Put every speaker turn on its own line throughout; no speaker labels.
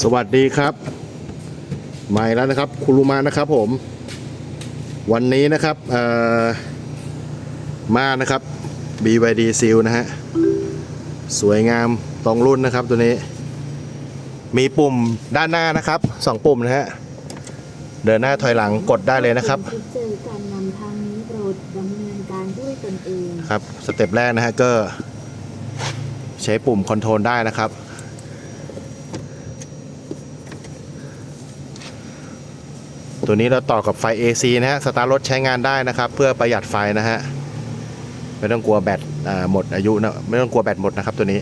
สวัสดีครับใหม่แล้วนะครับคุรุมานะครับผม วันนี้นะครับมานะครับ BYD Seal นะฮะสวยงามตรงรุ่นนะครับตัวนี้ มีปุ่มด้านหน้านะครับสองปุ่มนะฮะเดินหน้าถอยหลังกดได้เลยนะครับ
เจอการนำทางนี้โปรดดำเนินการด้วยตนเอง
ครับสเต็ปแรกนะฮะก็ ใช้ปุ่มคอนโทรลได้นะครับ ตัวนี้เราต่อกับไฟ AC นะฮะ สตาร์ทรถใช้งานได้นะครับ เพื่อประหยัดไฟนะฮะ ไม่ต้องกลัวแบตอ่าหมดอายุนะ ไม่ต้องกลัวแบตหมดนะครับตัวนี้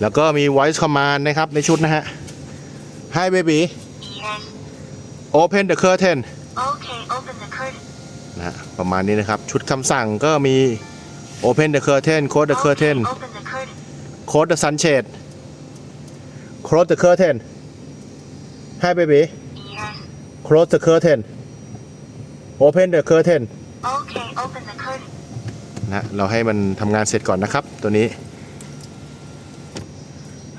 แล้วก็มี voice command นะครับในชุดนะฮะ Hi baby
Yes.
open the curtain
Okay, open the curtain.
นะฮะประมาณนี้นะครับ ชุดคำสั่งก็มี Open the curtain Close the curtain
Okay, open the curtain.
Close the sunshade Close the curtain Hi baby
Yes.
Close the curtain Open the curtain
Okay, open the curtain.
นะเราให้มันทำงานเสร็จก่อนนะครับ ตัวนี้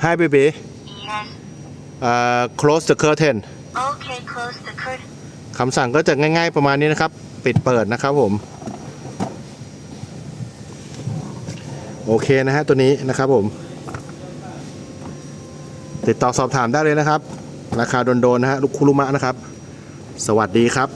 Hi baby
Yes.
อ่า Close the curtain
Okay, close the curtain.
คำสั่งก็จะง่ายๆประมาณนี้นะครับ ปิดเปิดนะครับผม โอเคนะฮะตัวนี้นะครับผม ติดต่อสอบถามได้เลยนะครับ ราคาโดนๆนะฮะลูกคุรุมะนะครับ สวัสดีครับ